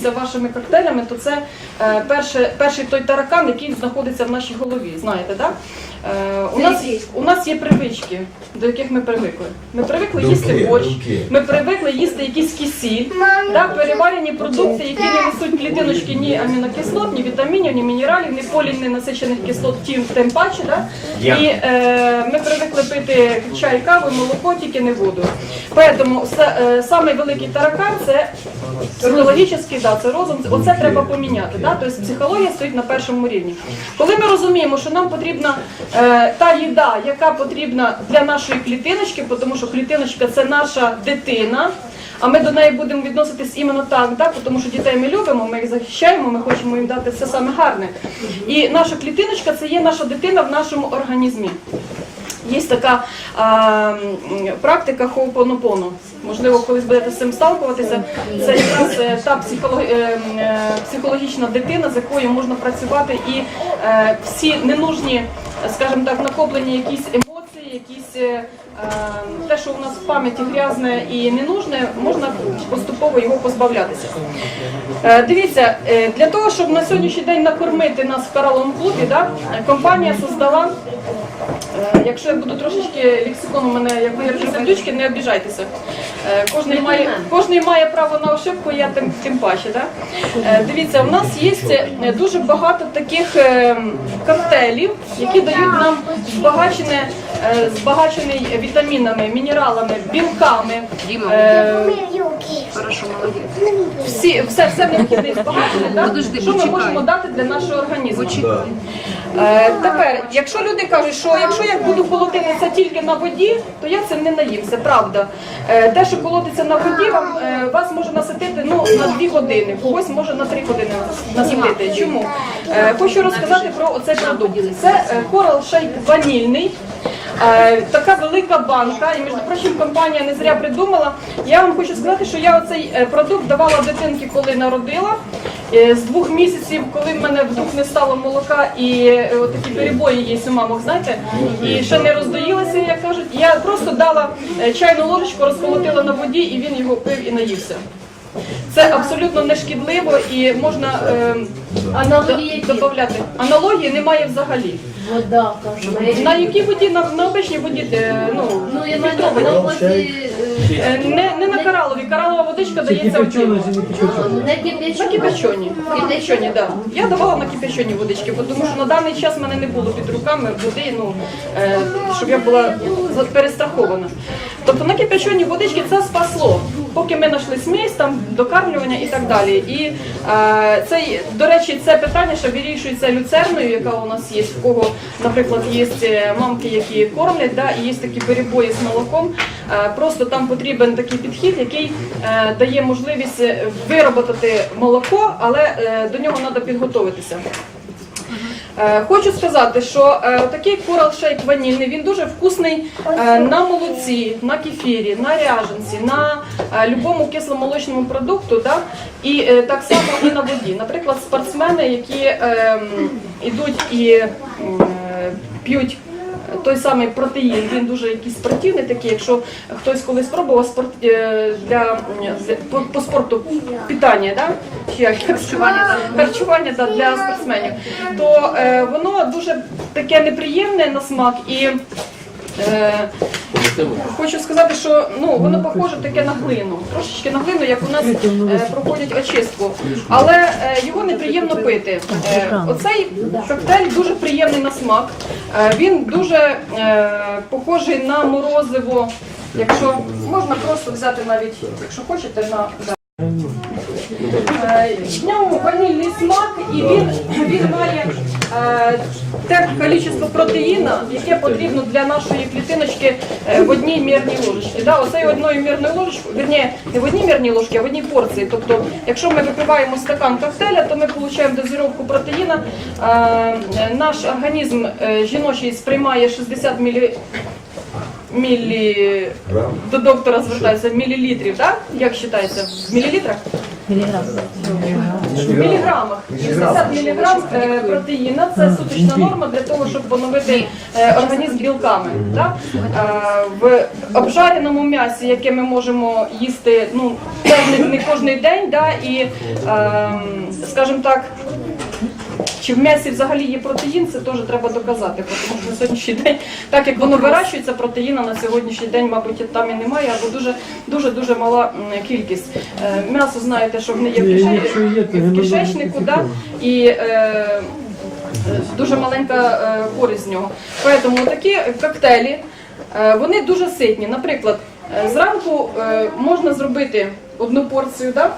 насолодитися вашими коктейлями, то це е, перший той таракан, який знаходиться в нашій голові. Знаєте, так? Е, у, нас, у нас є привички, до яких ми привикли. Ми привикли їсти борщ, думки. ми привикли їсти якісь кисіль, да, переварені продукти, які не несуть клітиночки ні амінокислот, ні вітамінів, ні мінералів, ні поліненасичених кислот, тим, тим паче. Да? І е, ми привикли пити чай, каву, молоко, тільки не воду. Тому е, самий великий таракан це психологічний, да, це розум. Оце треба поміняти. Да? Тобто психологія стоїть на першому рівні. Коли ми розуміємо, що нам потрібна е, та їда, яка потрібна для нашої клітиночки, тому що клітиночка це наша дитина. А ми до неї будемо відноситись іменно так, да? тому що дітей ми любимо, ми їх захищаємо, ми хочемо їм дати все саме гарне. І наша клітиночка це є наша дитина в нашому організмі. Є така а, практика хоупонопону. Можливо, колись будете з цим сталкуватися. Це якраз е, та е, е, психологічна дитина, з якою можна працювати, і е, всі ненужні, е, скажімо так, накоплені якісь емоції, якісь е, е, те, що у нас в пам'яті грязне і ненужне, можна поступово його позбавлятися. Е, Дивіться, е, для того, щоб на сьогоднішній день накормити нас в кораловому клубі, да, компанія создала. Е, Якщо я буду трошечки лексиконом у мене як виражу сердючки, не обіжайтеся. Е, Кожний має, кожний має право на ошибку, я тим, тим паче. Да? Е, Дивіться, у нас є дуже багато таких картелів, коктейлів, які дають нам збагачене, збагачений вітамінами, мінералами, білками. Е, Хорошо, молодець. всі, все, все необхідне збагачене, да? Подожди, що ми почекай. можемо дати для нашого організму. Да. Е, тепер, якщо люди кажуть, що якщо я буду колотитися тільки на воді, то я цим не наїмся, правда. Е, те, що колотиться на воді, вам, е, вас може наситити ну, на 2 години, когось може на 3 години наситити. Чому? Е, хочу розказати про оцей продукт. Це е, Coral Shake ванільний. Е, Така велика банка, і між прочим, компанія не зря придумала. Я вам хочу сказати, що я оцей е, продукт давала дитинки, коли народила. Е, З двох місяців, коли в мене вдруг не стало молока, і такі перебої є у мамок, знаєте, і ще не роздоїлася, як кажуть. Я просто дала чайну ложечку, розколотила на воді, і він його пив і наївся. Це абсолютно не шкідливо і можна е, Аналогії до- додавати. Аналогії немає взагалі. Вода, кажу. На якій воді? На, на обичній воді, е, ну, Ну, я маю на увазі е, Е, Не, не на коралові. Коралова водичка дається в пиво. не На кипячу. кипячоні. Кипячоні, да. Я давала на кипячоні водички, бо тому що на даний час в мене не було під руками води, ну, е, щоб я була за- перестрахована. Тобто на кипячоні водички це спасло, поки ми знайшли смесь, там докармлювання і так далі. І е, цей, до речі, це питання ще вирішується люцерною, яка у нас є, в кого, наприклад, є е, мамки, які кормлять, да, і є такі перебої з молоком. Е, Просто там потрібен такий підхід, який е, дає можливість е, вироботати молоко, але е, до нього треба підготуватися. Е, Хочу сказати, що е, такий Coral шейк ванільний, він дуже вкусний е, на молоці, на кефірі, на ряженці, на любому кисломолочному продукту, да? і так само і на воді. Наприклад, спортсмени, які йдуть і е, п'ють той самий протеїн, він дуже якийсь спортивний такий. Якщо хтось колись пробував спорт е, для, для по, по спорту питання, да? Харчування, харчування да, для спортсменів, то е, воно дуже таке неприємне на смак і. Е, Хочу сказати, що ну воно похоже таке на глину, трошечки на глину, як у нас е, проходять очистку, але е, його неприємно пити. Е, оцей коктейль дуже приємний на смак. Е, він дуже е, похожий на морозиво. Якщо можна просто взяти навіть, якщо хочете, на. Е, В ньому ванільний смак і він, він має те кількість протеїна, яке потрібно для нашої клітиночки е, в одній мірній ложечці. Да, оцею одною мірною ложечкою, вірні, не в одній мірній ложці, а в одній порції. Тобто, якщо ми випиваємо стакан коктейля, то ми отримуємо дозировку протеїна. Е, наш організм е, жіночий сприймає 60 мілі... Мілі... До доктора звертаюся, мілілітрів, так? Як вважається? В мілілітрах? В міліграмах 60 міліграм е, протеїна це суточна норма для того, щоб поновити е, організм білками. Так? Е, В обжареному м'ясі, яке ми можемо їсти ну, не, не кожен день, да? і, ем, скажімо так, чи в м'ясі взагалі є протеїн, це теж треба доказати, тому що на сьогоднішній день, так як воно вирощується, протеїна на сьогоднішній день, мабуть, там і немає, або дуже дуже дуже мала кількість. Е, М'ясо знаєте, що в є в, кишечнику, да? і е, дуже маленька е, користь з нього. Тому такі коктейлі, е, вони дуже ситні. Наприклад, зранку можна зробити одну порцію, да?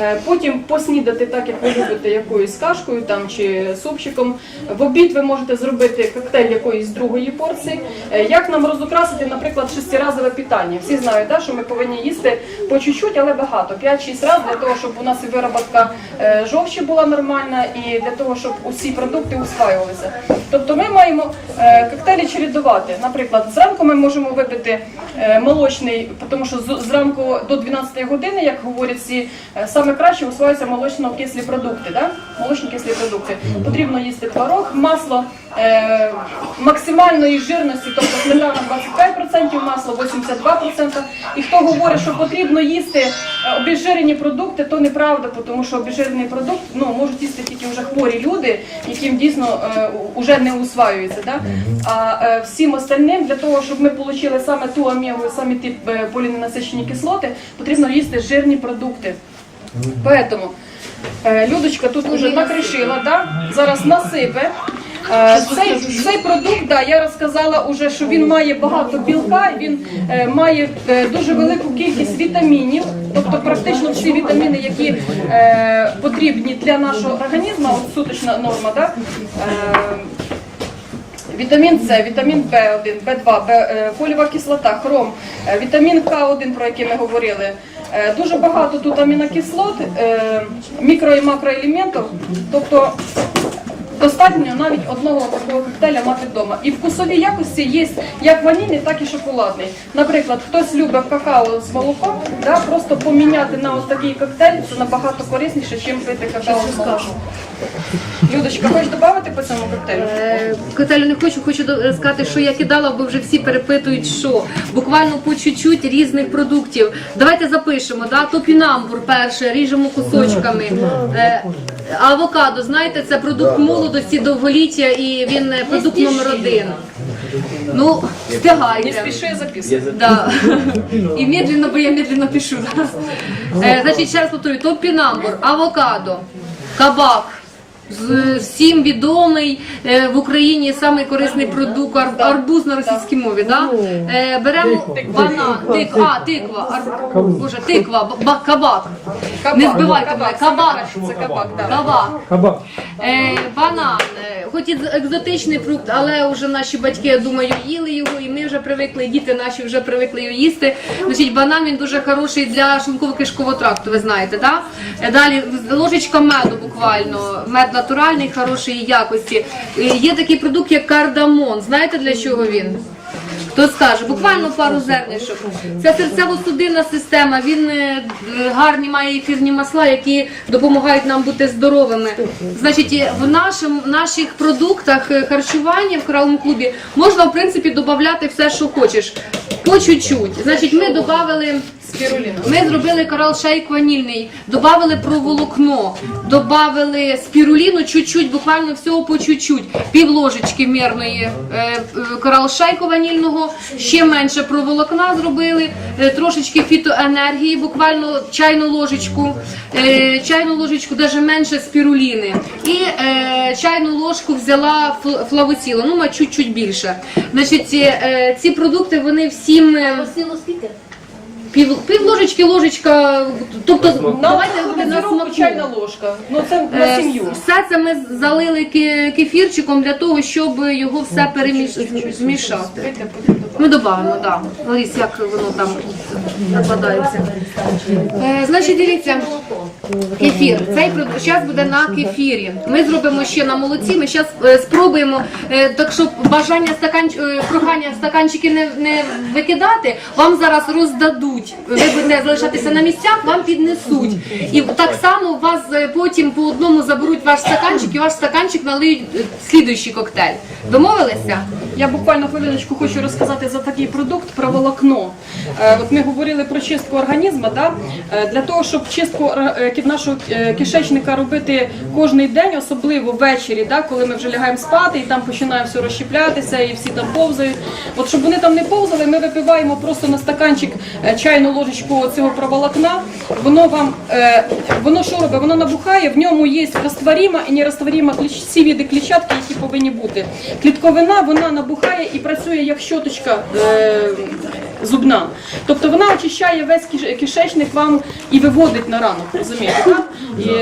Е, Потім поснідати так, як ви любите, якоюсь кашкою там чи супчиком. В обід ви можете зробити коктейль якоїсь другої порції. Е, Як нам розукрасити, наприклад, шестиразове питання? Всі знають, да, що ми повинні їсти по чуть-чуть, але багато. 5-6 разів для того, щоб у нас і вироботка е, жовчі була нормальна, і для того, щоб усі продукти усваювалися. Тобто ми маємо коктейлі чередувати. Наприклад, зранку ми можемо випити молочний, тому що зранку до 12 години, як говорять всі, е, саме краще усваюються молочно-кислі продукти. Да? Молочні кислі продукти. Потрібно їсти творог, масло е, максимальної жирності, тобто сметана 25%, масло 82%. І хто говорить, що потрібно їсти е, обезжирені продукти, то неправда, тому що обезжирений продукт ну, можуть їсти тільки вже хворі люди, яким дійсно е, уже не усваюється. Да? А е, всім остальним для того, щоб ми отримали саме ту омегу, саме ті е, поліненасичені кислоти, потрібно їсти жирні продукти. Поэтому е, Людочка тут уже накришила, да? зараз насипе. Е, Цей, цей продукт, да, я розказала уже, що він має багато білка, він е, має е, дуже велику кількість вітамінів, тобто практично всі вітаміни, які е, потрібні для нашого організму, от суточна норма, да? е, Вітамін С, вітамін В1, В2, Б, е, кислота, хром, е, вітамін К1, про який ми говорили. Е, Дуже багато тут амінокислот, е, мікро і макроелементів. Тобто достатньо навіть одного такого коктейля мати вдома. І вкусові якості є як ванільний, так і шоколадний. Наприклад, хтось любить какао з молоком, да, просто поміняти на ось такий коктейль це набагато корисніше, ніж пити какао з молоком. Людочка, хочеш додати по цьому коктейлю? Е, Коктейлю не хочу, хочу сказати, що я кидала, бо вже всі перепитують, що буквально по чуть-чуть різних продуктів. Давайте запишемо, да? топінамбур перше, ріжемо кусочками. Е, авокадо, знаєте, це продукт молодості, довголіття і він е, продукт номер один. Ну, Не встигайте. спіши записувати. Да. І медленно, бо я медленно пишу. Е, значить, ще раз повторюю, топінамбур, авокадо, кабак. Всім відомий е, в Україні самий корисний продукт арбуз на російській мові. Да? Е, беремо банан, тиква, а, тиква, ар- боже, тиква, ба- ба- кабак. Не збивайте мене, кабак. Це кабак. Кабак. Е, банан, е, хоч і екзотичний фрукт, але вже наші батьки, я думаю, їли його, і ми вже привикли, і діти наші вже привикли його їсти. Значить, банан він дуже хороший для шлунково-кишкового тракту, ви знаєте, да? Е, Далі ложечка меду буквально, мед натуральний, хорошої якості. Е, Є такий продукт, як кардамон. Знаєте для чого він? Хто скаже, буквально пару зернишок. Це серцево-судинна система. Він е, гарні має ефірні масла, які допомагають нам бути здоровими. Значить, е, в нашим наших продуктах харчування в кравому клубі можна в принципі додати все, що хочеш. По чуть-чуть. Значить, ми додали. Ми зробили корал шейк ванільний, додали проволокно, додали спіруліну, чуть-чуть, буквально всього по чуть-чуть. Пів ложечки мірної е, е, корал шейку ванільного, ще менше проволокна зробили, е, трошечки фітоенергії, буквально чайну ложечку, чайну ложечку, навіть менше спіруліни. І чайну ложку взяла фл- флавоцілу, ну, чуть-чуть більше. Значить, ці продукти вони всім. Сіло скільки? Пів, пів ложечки, ложечка, тобто давайте буде на чайна ложка. Ну це на Е, сім'ю. Все це ми залили ке- кефірчиком для того, щоб його все перемішати. Ми додаємо, так. Ларіс, як воно там накладається. Е, значить, дивіться, Кефір. Цей продукт зараз буде на кефірі. Ми зробимо ще на молоці. Ми зараз спробуємо, е, так щоб бажання стаканч... е, прохання стаканчики не, не викидати, вам зараз роздадуть. Ви будете залишатися на місцях, вам піднесуть. І так само вас е, потім по одному заберуть ваш стаканчик і ваш стаканчик налиють е, слідуючий коктейль. Домовилися? Я буквально хвилиночку хочу розказати за такий продукт про волокно. Е, От ми говорили про чистку організму. Да? Е, Для того, щоб чистку е, ки- нашого е, кишечника робити кожний день, особливо ввечері, да? коли ми вже лягаємо спати і там починає все розщеплятися і всі там повзають. От щоб вони там не повзали, ми випиваємо просто на стаканчик е, чайну ложечку цього проволокна. Воно вам е, воно що робить? Воно набухає, в ньому є розтворіма і нерозтворіма всі види клітчатки, які повинні бути. Клітковина вона набухає і працює як щоточка зубна. Тобто вона очищає весь кишечник вам і виводить на ранок, розумієте? Так?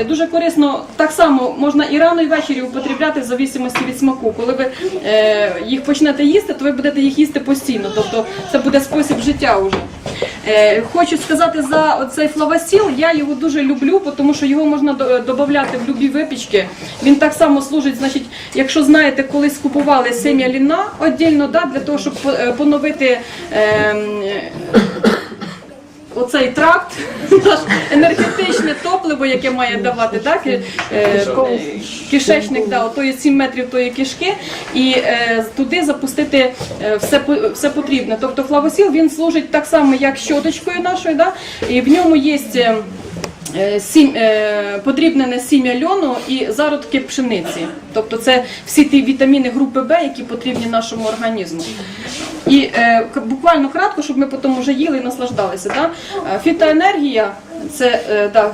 І дуже корисно так само можна і рано, і ввечері употребляти в зависимості від смаку. Коли ви е, їх почнете їсти, то ви будете їх їсти постійно. Тобто це буде спосіб життя вже. Е, хочу сказати за оцей флавасіл, я його дуже люблю, тому що його можна додати в любі випічки. Він так само служить, значить, якщо знаєте, колись купували сем'я ліна віддільно, да, для того, щоб е, поновити. ем, Оцей тракт, наш енергетичне топливо, яке має давати, так, е, е, кишечник, да, отої 7 метрів тої кишки, і е, туди запустити е, все, все потрібне. Тобто флавосіл він служить так само, як щоточкою нашою, да, і в ньому є. Е, Сім, е, подрібнене сім'я льону і зародки пшениці. Тобто це всі ті вітаміни групи Б, які потрібні нашому організму. І е, буквально кратко, щоб ми потім вже їли і наслаждалися. Да? Фітоенергія, це да,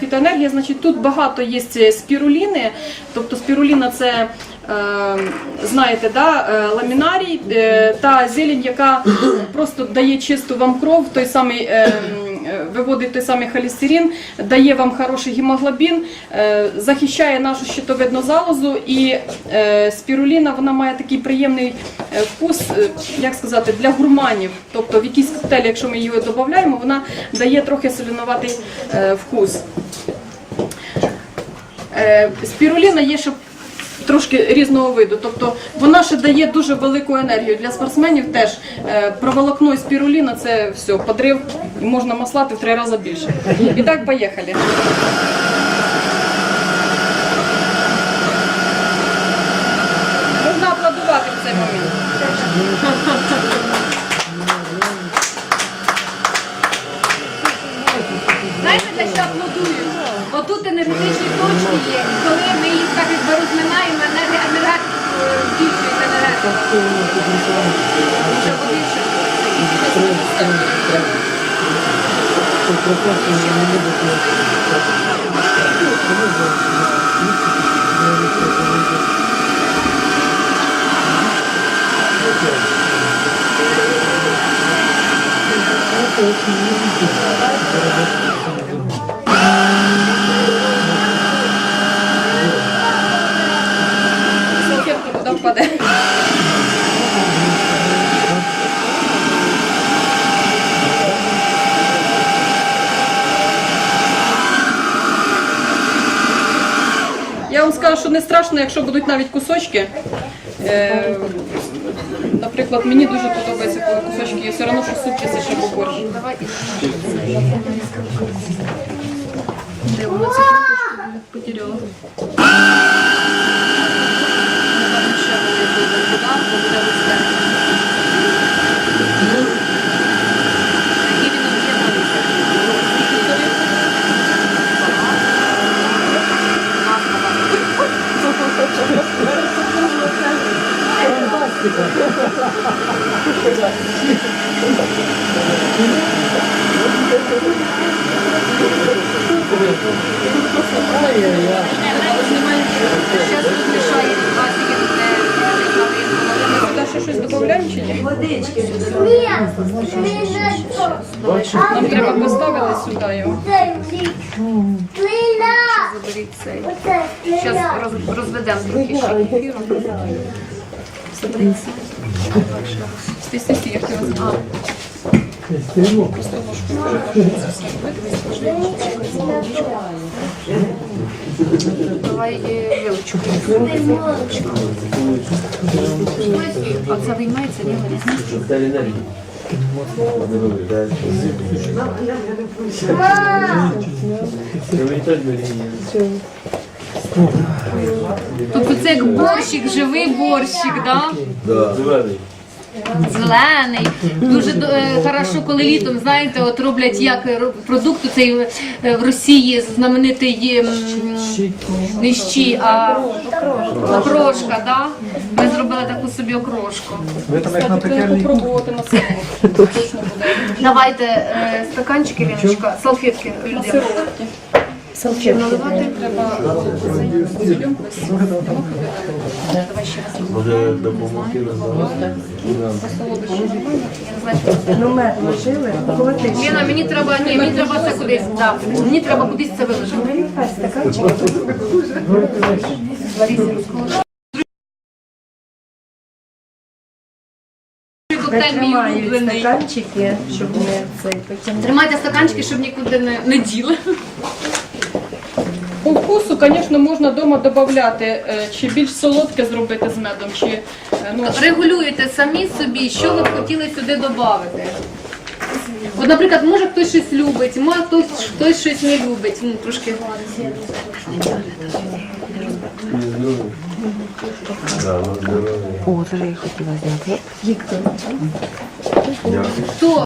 фітоенергія, значить тут багато є спіруліни, тобто спіруліна це. Е, Знаєте, да, е, ламінарій е, та зелень, яка просто дає чисту вам кров, той самий е, м, е, виводить той самий холестерин, дає вам хороший гемоглобін, е, захищає нашу щитовидну залозу і спіруліна вона має такий приємний вкус, як сказати, для гурманів. Тобто в якийсь коктейль, якщо ми її додаємо, вона дає трохи солінуватий вкус. Спіруліна є ще трошки різного виду. Тобто вона ще дає дуже велику енергію. Для спортсменів теж е, проволокно і спіруліна це все, подрив, можна маслати в три рази більше. І так, поїхали. Можна аплодувати в цей момент. Знаєте, для що аплодують? Отут енергетичні точки є. І коли ми їх так якби розминаємо, енерги- енергетику е, збільшується енергетику. Вже побільше. Салфетка Я що не страшно, якщо будуть навіть кусочки. Е, наприклад, мені дуже подобається, коли кусочки є. Все одно, що суп чи ще кнопочки потеряла? Напевно, ще великий буде, да? Бо буде густе. Який він об'єднаний? Зараз розмішає пластики, Сюди ще щось додаємо чи ні? Нам треба поставити сюди його. заберіть цей. Зараз розведемо трохи ще. Заберіть цей. Стій, стій, стій, я хотіла сказати. Просто ложку. Давай вилочку. А це виймається, ні? Тобто це як борщик, живий борщик, да? Зелений. Дуже е, хорошо, коли літом, знаєте, от роблять як ро- продукт цей е, в Росії знаменитий не щі, а окрошка, да? Ми зробили таку собі окрошку. На. Давайте е, стаканчики, Ліночка, салфетки людям. Наливати? Треба. Може допомогти роздавати? Ну. Ліна, мені треба, ні, мені треба це кудись, да. Мені треба кудись це виложити. Тримають улюблений. стаканчики, щоб не цей потім. Тримайте стаканчики, щоб нікуди не, не діли. По вкусу, звісно, можна вдома додати, е, чи більш солодке зробити з медом, чи е, ну, Регулюєте самі собі, що ви б хотіли сюди додати. От, наприклад, може хтось щось любить, може хтось, хтось щось не любить. Ну, трошки. О, це я хотіла зняти. Хто